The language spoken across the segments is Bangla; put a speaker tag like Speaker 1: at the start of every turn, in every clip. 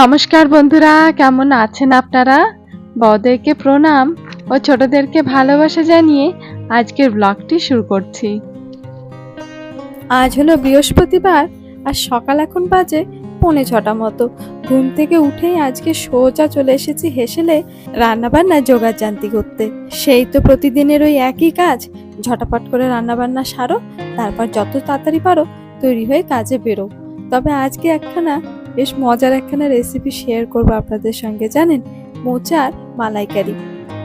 Speaker 1: নমস্কার বন্ধুরা, কেমন আছেন আপনারা? বড়দেরকে প্রণাম ও ছোটদেরকে ভালোবাসা জানিয়ে আজকের ব্লগটি শুরু করছি।
Speaker 2: আজ হলো বৃহস্পতিবার আর সকাল এখন বাজে পৌনে ছটা মতো। ঘুম থেকে উঠেই আজকে সোজা চলে এসেছি হেসেলে রান্নাবান্না জোগাড় জানতি করতে। সেই তো প্রতিদিনের ওই একই কাজ, ঝটাপট করে রান্নাবান্না সারো, তারপর যত তাড়াতাড়ি পারো তৈরি হয়ে কাজে বেরো। তবে আজকে একখানা বেশ মজার একখানা রেসিপি শেয়ার করব আপনাদের সঙ্গে, জানেন? মোচার মালাইকারি।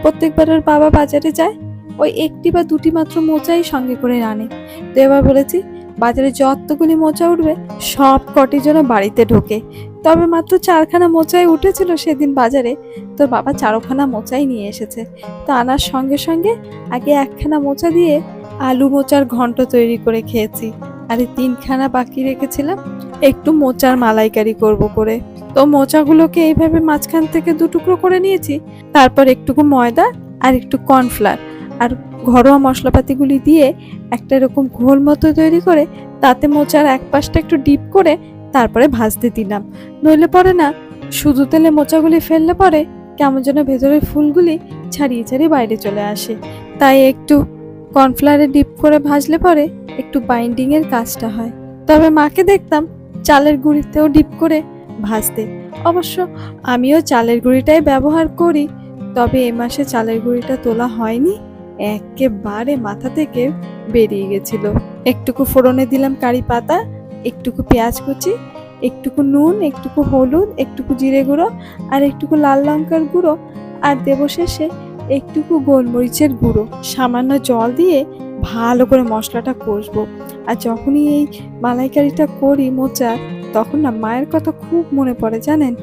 Speaker 2: প্রত্যেকবার ওর বাবা বাজারে যায়, ওই একটি বা দুটি মাত্র মোচাই সঙ্গে করে আনে। তো এবার বলেছি, বাজারে যতগুলি মোচা উঠবে, সব কটি যেন বাড়িতে ঢোকে। তবে মাত্র চারখানা মোচাই উঠেছিল সেদিন বাজারে, তো বাবা চারখানা মোচাই নিয়ে এসেছে। তো আনার সঙ্গে সঙ্গে আগে একখানা মোচা দিয়ে আলু মোচার ঘন্ট তৈরি করে খেয়েছি। আর এই তিনখানা বাকি রেখেছিলাম একটু মোচার মালাইকারি করব করে। তো মোচাগুলোকে এইভাবে মাঝখান থেকে দু টুকরো করে নিয়েছি, তারপর একটুকু ময়দা আর একটু কর্নফ্লাওয়ার আর ঘরোয়া মশলাপাতিগুলি দিয়ে একটা এরকম ঘোল মতো তৈরি করে তাতে মোচার এক পাশটা একটু ডিপ করে তারপরে ভাজতে দিলাম। নইলে পরে না, শুধু তেলে মোচাগুলি ফেললে পরে কেমন যেন ভেতরের ফুলগুলি ছাড়িয়ে ছাড়িয়ে বাইরে চলে আসে। তাই একটু কর্নফ্লাওয়ারে ডিপ করে ভাজলে পরে একটু বাইন্ডিংয়ের কাজটা হয়। তবে মাকে দেখতাম চালের গুঁড়িতেও ডিপ করে ভাজতে। অবশ্য আমিও চালের গুঁড়িটাই ব্যবহার করি, তবে এ মাসে চালের গুঁড়িটা তোলা হয়নি। একেবারে মাথা থেকে বেরিয়ে গেছিল। একটুকু ফোড়নে দিলাম কারি পাতা, একটুকু পেঁয়াজ কুচি, একটুকু নুন, একটুকু হলুদ, একটুকু জিরে গুঁড়ো আর একটুকু লাল লঙ্কার গুঁড়ো আর দেবো শেষে একটুকু গোলমরিচের গুঁড়ো। সামান্য জল দিয়ে ভালো করে মশলাটা কষবো। আর যখনই এই মালাইকারিটা করি মোচা, তখন না মায়ের কথা খুব মনে পড়ে, জানেন?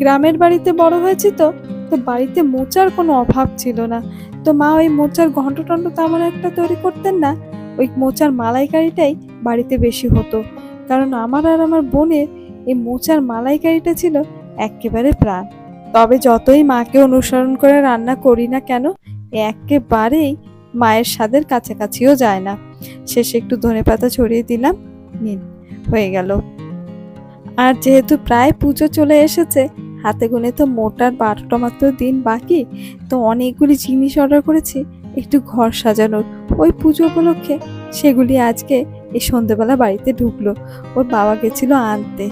Speaker 2: গ্রামের বাড়িতে বড় হয়েছি তো তো বাড়িতে মোচার কোনো অভাব ছিল না। তো মা ওই মোচার ঘন্ট টন্ট তেমন একটা তৈরি করতেন না, ওই মোচার মালাইকারিটাই বাড়িতে বেশি হতো। কারণ আমার আর আমার বোনের এই মোচার মালাইকারিটা ছিল একেবারে প্রাণ। তবে যতই মাকে অনুসরণ করে রান্না করি না কেন একেবারেই মায়ের স্বাদের কাছাকাছিও যায় না। শেষে একটু ধনেপাতা ছড়িয়ে দিলাম, নিন, হয়ে গেল। আর যেহেতু প্রায় পুজো চলে এসেছে, হাতে গুনে তো মোটার বারোটা মাত্র দিন বাকি, তো অনেকগুলি জিনিস অর্ডার করেছি, একটু ঘর সাজানোর। ওই পুজো উপলক্ষে সেগুলি আজকে এই সন্ধেবেলা বাড়িতে ঢুকলো। ওর বাবা গেছিল আনতে।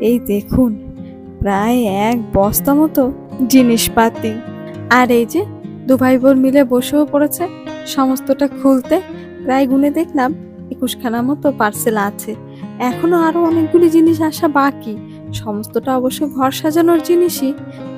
Speaker 2: এই দেখুন, প্রায় এক বস্তা মতো জিনিসপাতি। আর এই যে দু ভাই বোন মিলে বসেও পড়েছে সমস্তটা খুলতে প্রায় গুনে দেখলাম একুশখানা মতো পার্সেল আছে। এখনও আরও অনেকগুলি জিনিস আসা বাকি। সমস্তটা অবশ্য ঘর সাজানোর জিনিসই।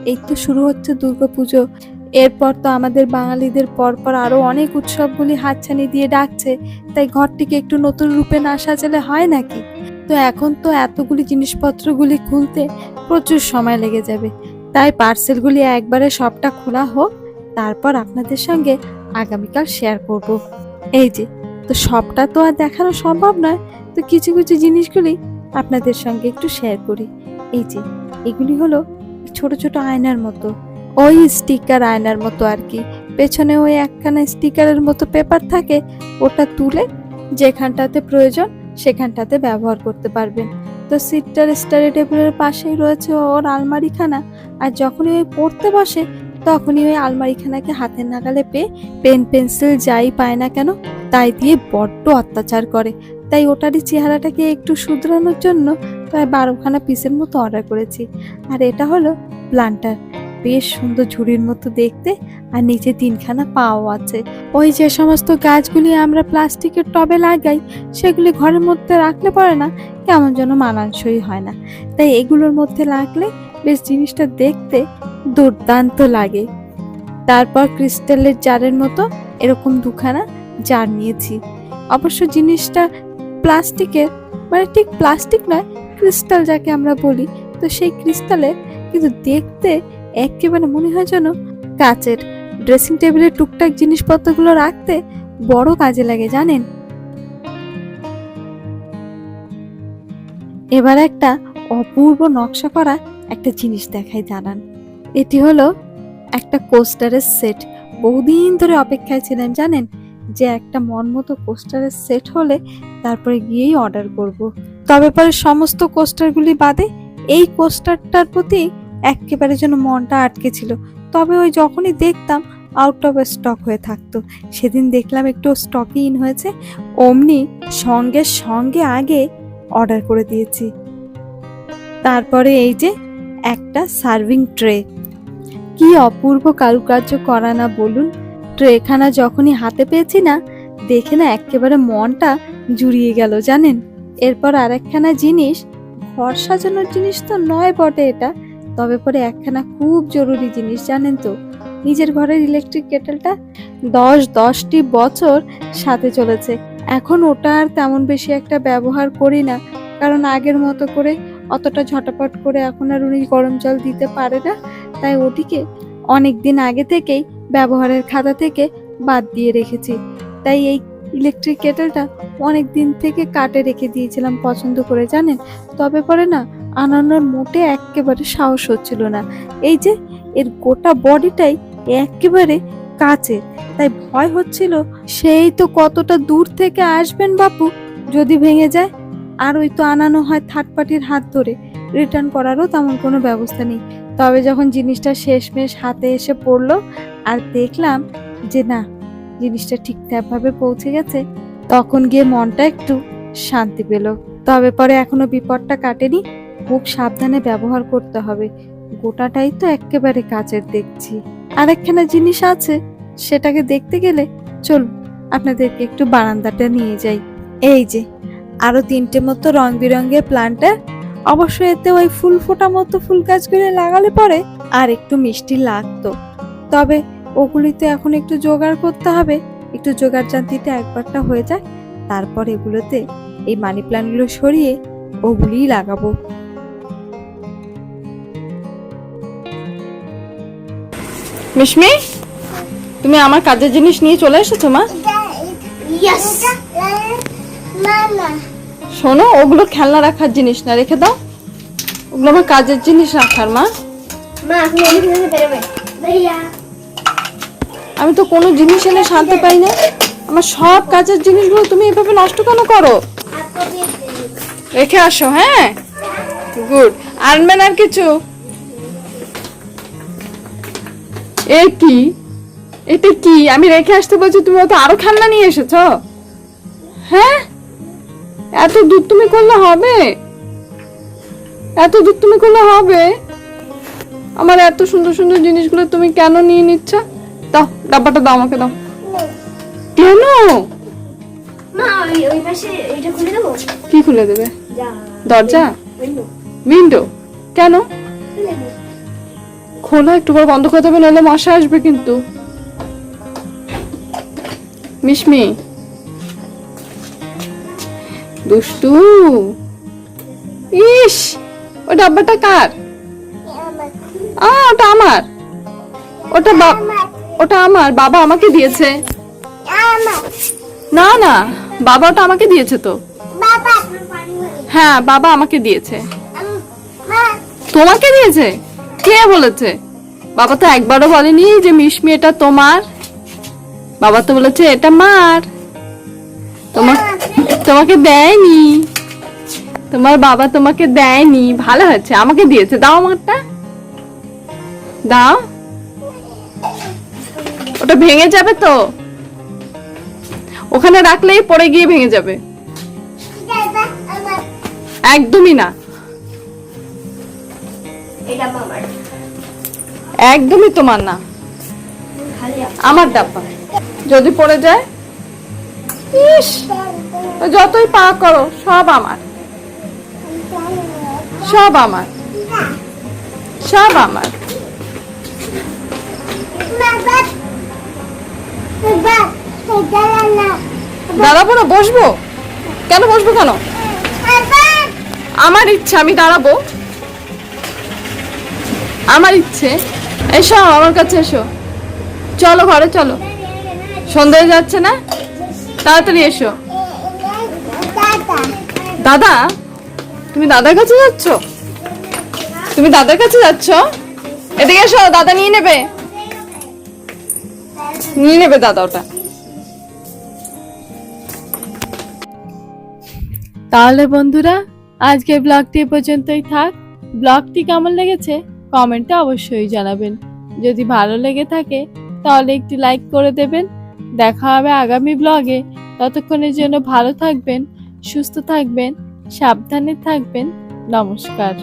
Speaker 2: এই তো শুরু হচ্ছে দুর্গাপুজো। এরপর তো আমাদের বাঙালিদের পরপর আরও অনেক উৎসবগুলি হাতছানি দিয়ে ডাকছে। তাই ঘরটিকে একটু নতুন রূপে না সাজালে হয় নাকি? তো এখন তো এতগুলি জিনিসপত্রগুলি খুলতে প্রচুর সময় লেগে যাবে। তাই পার্সেলগুলি একবারে সবটা খোলা হোক, তারপর আপনাদের সঙ্গে আগামীকাল শেয়ার করব। এই যে, তো সবটা তো আর দেখানো সম্ভব নয়। তো কিছু কিছু জিনিসগুলি আপনাদের সঙ্গে একটু শেয়ার করি। এই যে, এগুলি হলো ছোট ছোট আয়নার মতো। ওই স্টিকার আয়নার মতো আর কি। পেছনে ওই একখানা স্টিকারের মতো পেপার থাকে, ওটা তুলে যেখানটাতে প্রয়োজন সেখানটাতে ব্যবহার করতে পারবেন। তো সিটটার স্টাডি টেবিলের পাশেই রয়েছে ওর আলমারিখানা। আর যখনই ওই পড়তে বসে তখনই ওই আলমারিখানাকে হাতের নাগালে পেয়ে পেন পেন্সিল যাই পায় না কেন, তাই দিয়ে বড্ড অত্যাচার করে। তাই ওটারই চেহারাটাকে একটু শুধরানোর জন্য প্রায় বারোখানা পিসের মতো অর্ডার করেছি। আর এটা হলো প্লান্টার। বেশ সুন্দর ঝুড়ির মতো দেখতে আর নিচে তিনখানা পাও আছে। ওই যে সমস্ত গাছগুলি আমরা প্লাস্টিকের টবে লাগাই, সেগুলি ঘরের মধ্যে রাখলে পরে না কেমন যেন মানানসই হয় না। তাই এগুলোর মধ্যে রাখলে বেশ জিনিসটা দেখতে দুর্দান্ত লাগে। তারপর ক্রিস্টালের জারের মতো এরকম দুখানা জার নিয়েছি। অবশ্য জিনিসটা প্লাস্টিকের মানে ঠিক প্লাস্টিক নয়, ক্রিস্টাল যাকে আমরা বলি। তো সেই ক্রিস্টালের কিন্তু দেখতে একেবারে মনে হয় যেন কাচের। ড্রেসিং টেবিলের টুকটাক জিনিসপত্রগুলো রাখতে বড় কাজে লাগে, জানেন? এবার একটা অপূর্ব নকশা করা একটা জিনিস দেখাই জানান। এটি হলো একটা কোস্টারের সেট। বহুদিন ধরে অপেক্ষায় ছিলাম জানেন? যে একটা মন মতো কোস্টারের সেট হলে তারপরে গিয়েই অর্ডার করব। তবে পরে সমস্ত কোস্টারগুলি বাদে এই কোস্টারটার প্রতি একেবারে যেন মনটা আটকে ছিল। তবে ওই যখনই দেখতাম আউট অফ স্টক হয়ে থাকতো। সেদিন দেখলাম একটু স্টকে ইন হয়েছে। অমনি সঙ্গে সঙ্গে আগে অর্ডার করে দিয়েছি। তারপরে এই যে একটা সার্ভিং ট্রে কি অপূর্ব কারুকার্য করা না বলুন। ট্রেখানা যখনই হাতে পেয়েছি না, দেখে না একেবারে মনটা জুড়িয়ে গেল, জানেন? এরপর আরেকখানা জিনিস, ঘর সাজানোর জিনিস তো নয় বটে এটা, তবে পরে একখানা খুব জরুরি জিনিস, জানেন তো? নিজের ঘরের ইলেকট্রিক কেটেলটা দশ দশটি বছর সাথে চলেছে। এখন ওটা আর তেমন বেশি একটা ব্যবহার করি না, কারণ আগের মতো করে অতটা ঝটাপট করে এখন আর উনি গরম জল দিতে পারে না। তাই ওটিকে অনেক দিন আগে থেকেই ব্যবহারের খাতা থেকে বাদ দিয়ে রেখেছি। তাই এই ইলেকট্রিক কেটেলটা অনেক দিন থেকে কাটে রেখে দিয়েছিলাম পছন্দ করে, জানেন? তবে পরে না আনানোর মোটে একেবারে সাহস হচ্ছিল না। এই যে এর গোটা বডিটাই একেবারে কাচের তাই ভয় হচ্ছিল, সেই তো কতটা দূর থেকে আসবেন বাপু? যদি ভেঙে যায়, আর ওই তো আনানো হয় থার্ড পার্টির হাত ধরে। রিটার্ন করারও তেমন কোনো ব্যবস্থা নেই। তবে যখন জিনিসটা শেষমেশ হাতে এসে পড়ল আর দেখলাম যে না, জিনিসটা ঠিকঠাকভাবে পৌঁছে গেছে, তখন গিয়ে মনটা একটু শান্তি পেল। তবে পরে এখনও বিপদটা কাটেনি, খুব সাবধানে ব্যবহার করতে হবে। গোটাটাই তো একেবারে কাচের দেখছি। আরেকখানা জিনিস আছে, সেটাকে দেখতে গেলে চলুন আপনাদেরকে একটু বারান্দাটা নিয়ে যাই। এই যে, আরও তিনটে মতো রং বেরঙের প্লান্টার অবশ্য এতে ওই ফুল ফোটা মতো ফুল গাছগুলো লাগালে পরে আর একটু মিষ্টি লাগতো তবে ওগুলি তো এখন একটু জোগাড় করতে হবে একটু জোগাড় জানতিতে একবারটা হয়ে যায় তারপর এগুলোতে এই মানি প্ল্যান্টগুলো সরিয়ে ওগুলিই লাগাবো
Speaker 1: মিশমি তুমি আমার কাজের জিনিস নিয়ে চলে এসেছ মা
Speaker 3: Yes. Mama.
Speaker 1: শোনো ওগুলো খেলনা রাখার জিনিস না রেখে দাও। ওগুলো আমার কাজের জিনিস রাখার মা। আমি তো কোনো জিনিস এনে শান্তি পাই না। আমার সব কাজের জিনিসগুলো তুমি এভাবে নষ্ট কেন করো? রেখে আসো হ্যাঁ? গুড। আনবেন আর কিছু? এ কি? এটা কি? আমি রেখে আসতে বলছি তুমি তো আরও খেলনা নিয়ে এসেছ। হ্যাঁ? এত দুধ তুমি করলে হবে? এত দুধ তুমি করলে হবে? আমার এত সুন্দর সুন্দর জিনিসগুলো তুমি কেন নিয়ে নিচ্ছ? দাও ডাব্বাটা দাও আমাকে দাও। কেন? কি খুলে দেবে? দরজা?
Speaker 3: উইন্ডো।
Speaker 1: কেন?
Speaker 3: খোলা
Speaker 1: একটু পর বন্ধ করে দেবে নাহলে মশা আসবে কিন্তু। মিশমি। দুষ্টু। ইস ওই ডাব্বাটা কার? আ ওটা আমার। ওটা ওটা আমার বাবা আমাকে দিয়েছে। না না বাবা ওটা আমাকে দিয়েছে তো।
Speaker 3: বাবা।
Speaker 1: হ্যাঁ বাবা আমাকে দিয়েছে। তোমাকে দিয়েছে? কে বলেছে? বাবা তো একবারও বলেনি যে মিশমি এটা তোমার। বাবা তো বলেছে এটা মার। তোমার তোমাকে দেয়নি। তোমার বাবা তোমাকে দেয়নি। ভালো হয়েছে আমাকে দিয়েছে। দাও আমারটা। দাও। ওটা ভেঙে যাবে তো। ওখানে রাখলেই পড়ে গিয়ে ভেঙে যাবে। একদমই না। একদমই তোমার না। আমার ডাব্বা। যদি পড়ে যায় ইস, যতই পা করো, সব আমার। সব আমার। সব আমার। দাঁড়াবো না বসবো? কেন বসবো কেন? আমার ইচ্ছে, আমি দাঁড়াবো। আমার ইচ্ছে। এসো, আমার কাছে এসো। চলো ঘরে, চলো। সন্ধ্যা যাচ্ছে না? তাড়াতাড়ি এসো।
Speaker 3: দাদা,
Speaker 1: তুমি দাদার কাছে যাচ্ছ? তুমি দাদার কাছে যাচ্ছ? এদিকে এসো, দাদা নিয়ে নেবে। নিয়ে নেবে দাদা ওটা।
Speaker 2: তাহলে বন্ধুরা আজকে ব্লগটি পর্যন্তই থাক। ব্লগটি কেমন লেগেছে কমেন্টে অবশ্যই জানাবেন। যদি ভালো লেগে থাকে, তাহলে একটি লাইক করে দেবেন। দেখা হবে আগামী ব্লগে ততক্ষণের জন্য ভালো থাকবেন সুস্থ থাকবেন সাবধানে থাকবেন। নমস্কার।